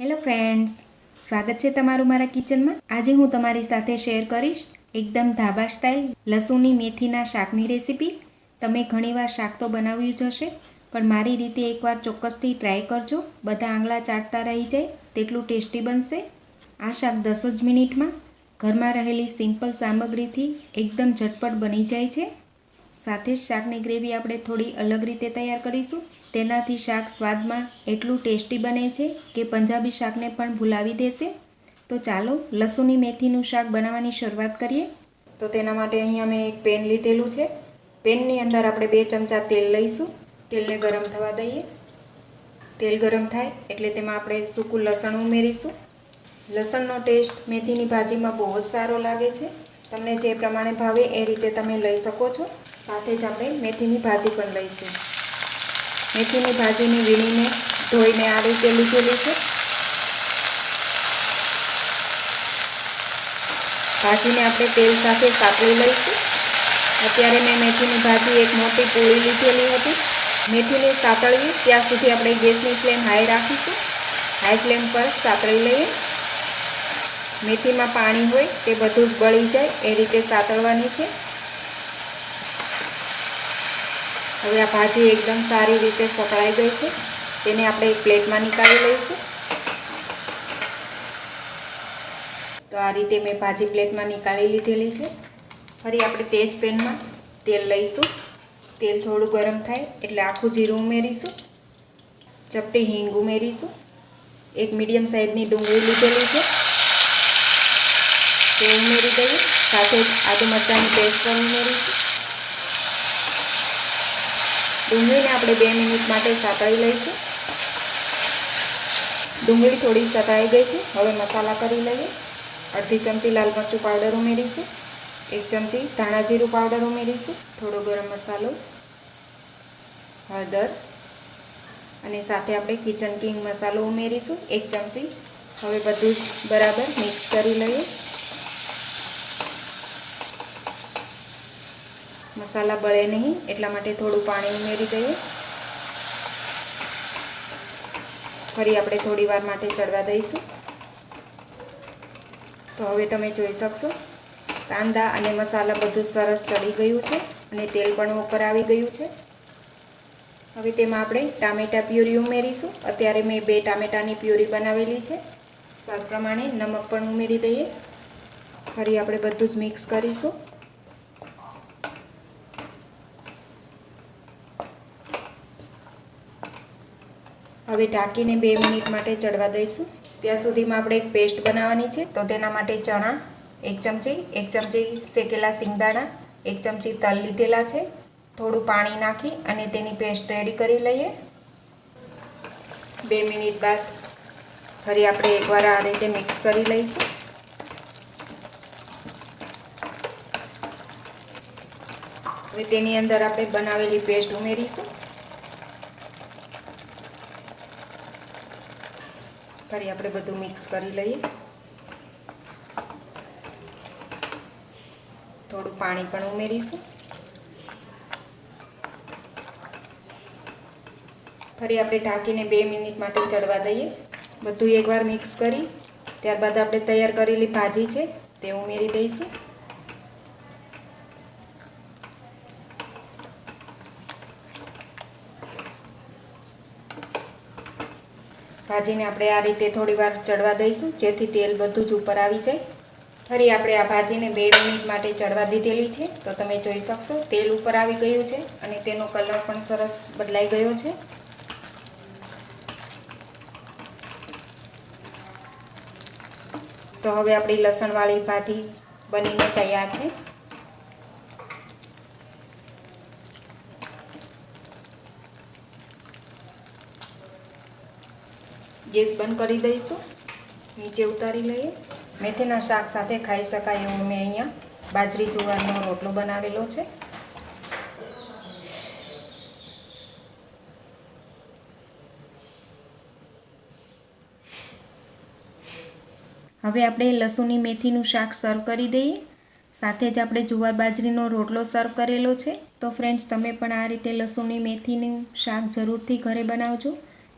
Hello friends સ્વાગત છે તમારું મારા કિચનમાં. આજે હું તમારી સાથે શેર કરીશ એકદમ ધાબા સ્ટાઇલ લસુની મેથીના શાકની રેસીપી તમે ઘણીવાર શાક તો બનાવ્યું જ હશે, પણ મારી રીતે એકવાર ચોક્કસથી ટ્રાય કરજો. બધા આંગળા ચાટતા રહી જાય, તેટલું ટેસ્ટી બનશે. આ શાક દસ જ મિનિટમાં ઘરમાં રહેલી સિમ્પલ સામગ્રીથી એકદમ ઝટપટ બની જાય છે. સાથે જ શાકની ગ્રેવી આપણે થોડી અલગ રીતે તૈયાર કરીશું. તેનાથી શાક સ્વાદમાં એટલું ટેસ્ટી બને છે કે પંજાબી શાકને પણ ભૂલાવી દેશે? તો ચાલો લસુની મેથીનું શાક બનાવવાની શરૂઆત કરીએ. તો તેના માટે અહીંયા મેં એક પેન લીધેલું છે. પેનની અંદર આપણે બે ચમચા તેલ લઈશું. તેલને ગરમ થવા દઈએ. તેલ ગરમ થાય એટલે તેમાં આપણે સૂકું લસણ ઉમેરીશું. લસણનો ટેસ્ટ મેથીની ભાજીમાં બહુ જ સારો લાગે છે. તમને જે પ્રમાણે ભાવે એ રીતે તમે લઈ શકો છો. સાથે જ આપણે મેથીની ભાજી પણ લઈશું. મેથીની ભાજીની વીણીને ધોઈને આ રીતે લીધેલી છે. ભાજીને આપણે તેલ સાથે સાંકળી લઈશું. અત્યારે મેં મેથીની ભાજી એક મોટી પૂળી લીધેલી હતી. મેથીને સાતળવી ત્યાં સુધી આપણે ગેસની ફ્લેમ હાઈ રાખીશું. હાઈ ફ્લેમ પર સાતળી લઈએ. મેથીમાં પાણી હોય તે બધું જ બળી જાય, એ રીતે સાતળવાની છે. હવે આ ભાજી એકદમ સારી રીતે સકળાઈ ગઈ છે. તેને આપણે એક પ્લેટમાં નીકાળી લઈશું. તો આ રીતે મેં ભાજી પ્લેટમાં નીકાળી લીધેલી છે. ફરી આપણે તેજ પેનમાં તેલ લઈશું. તેલ થોડું ગરમ થાય એટલે આખું જીરું ઉમેરીશું. ચપટી હિંગ ઉમેરીશું. એક મીડિયમ સાઇઝની ડુંગળી લીધેલી છે. તે ઉમેરી દઈએ. સાથે આદુ મરચાંની પેસ્ટ પણ ઉમેરીશું. ડુંગળીને આપણે બે મિનિટ માટે સાતળી લઈશું. ડુંગળી થોડી સતાઈ ગઈ છે. હવે મસાલા કરી લઈએ. અડધી ચમચી લાલ મરચું પાવડર ઉમેરીશું. એક ચમચી ધાણા જીરું પાવડર ઉમેરીશું. થોડો ગરમ મસાલો, હળદર અને સાથે આપણે કિચન કિંગ મસાલો ઉમેરીશું. એક ચમચી. હવે બધું જ બરાબર મિક્સ કરી લઈએ. મસાલા બળે નહીં, એટલા માટે થોડું પાણી ઉમેરી દઈએ. ફરી આપણે થોડી વાર માટે ચડવા દઈશું. તો હવે તમે જોઈ શકશો, કાંદા અને મસાલા બધું સરસ ચડી ગયું છે અને તેલ પણ ઉપર આવી ગયું છે. હવે તેમાં આપણે ટામેટા પ્યુરી ઉમેરીશું. અત્યારે મેં બે ટામેટાની પ્યુરી બનાવેલી છે. સ્વાદ પ્રમાણે નમક પણ ઉમેરી દઈએ. ફરી આપણે બધું જ મિક્સ કરીશું. હવે ઢાંકીને બે મિનિટ માટે ચડવા દઈશું. ત્યાં સુધીમાં આપણે એક પેસ્ટ બનાવવાની છે. તો તેના માટે ચણા, એક ચમચી એક ચમચી શેકેલા સિંગદાણા, એક ચમચી તલ લીધેલા છે. થોડું પાણી નાખી અને તેની પેસ્ટ રેડી કરી લઈએ. બે મિનિટ બાદ ફરી આપણે એકવાર આ રીતે મિક્સ કરી લઈશું. હવે તેની અંદર આપણે બનાવેલી પેસ્ટ ઉમેરીશું. ફરી આપણે બધું મિક્સ કરી લઈએ. થોડું પાણી પણ ઉમેરીશું. ફરી આપણે ઢાંકીને બે મિનિટ માટે ચડવા દઈએ. બધું એકવાર મિક્સ કરી, ત્યારબાદ આપણે તૈયાર કરેલી ભાજી છે, તે ઉમેરી દઈશું. ભાજીને આપણે આ રીતે થોડીવાર ચડવા દઈશું, જેથી તેલ બધું જ ઉપર આવી જાય. ફરી આપણે આ ભાજીને બે મિનિટ માટે ચડવા દીધેલી છે, તો તમે જોઈ શકશો, તેલ ઉપર આવી ગયું છે અને તેનો કલર પણ સરસ બદલાઈ ગયો છે. તો હવે આપણી લસણવાળી ભાજી બનીને તૈયાર છે. ગેસ બંધ કરી દઈશું. નીચે ઉતારી લઈએ. મેથીના શાક સાથે ખાઈ શકાય એવું મેં અહીંયા બાજરી, જુવારનો રોટલો બનાવેલો છે. હવે આપણે લસુની મેથીનું શાક સર્વ કરી દઈએ. સાથે જ આપણે જુવાર બાજરીનો રોટલો સર્વ કરેલો છે. તો ફ્રેન્ડ્સ તમે પણ આ રીતે લસુની મેથીનું શાક જરૂરથી ઘરે બનાવજો.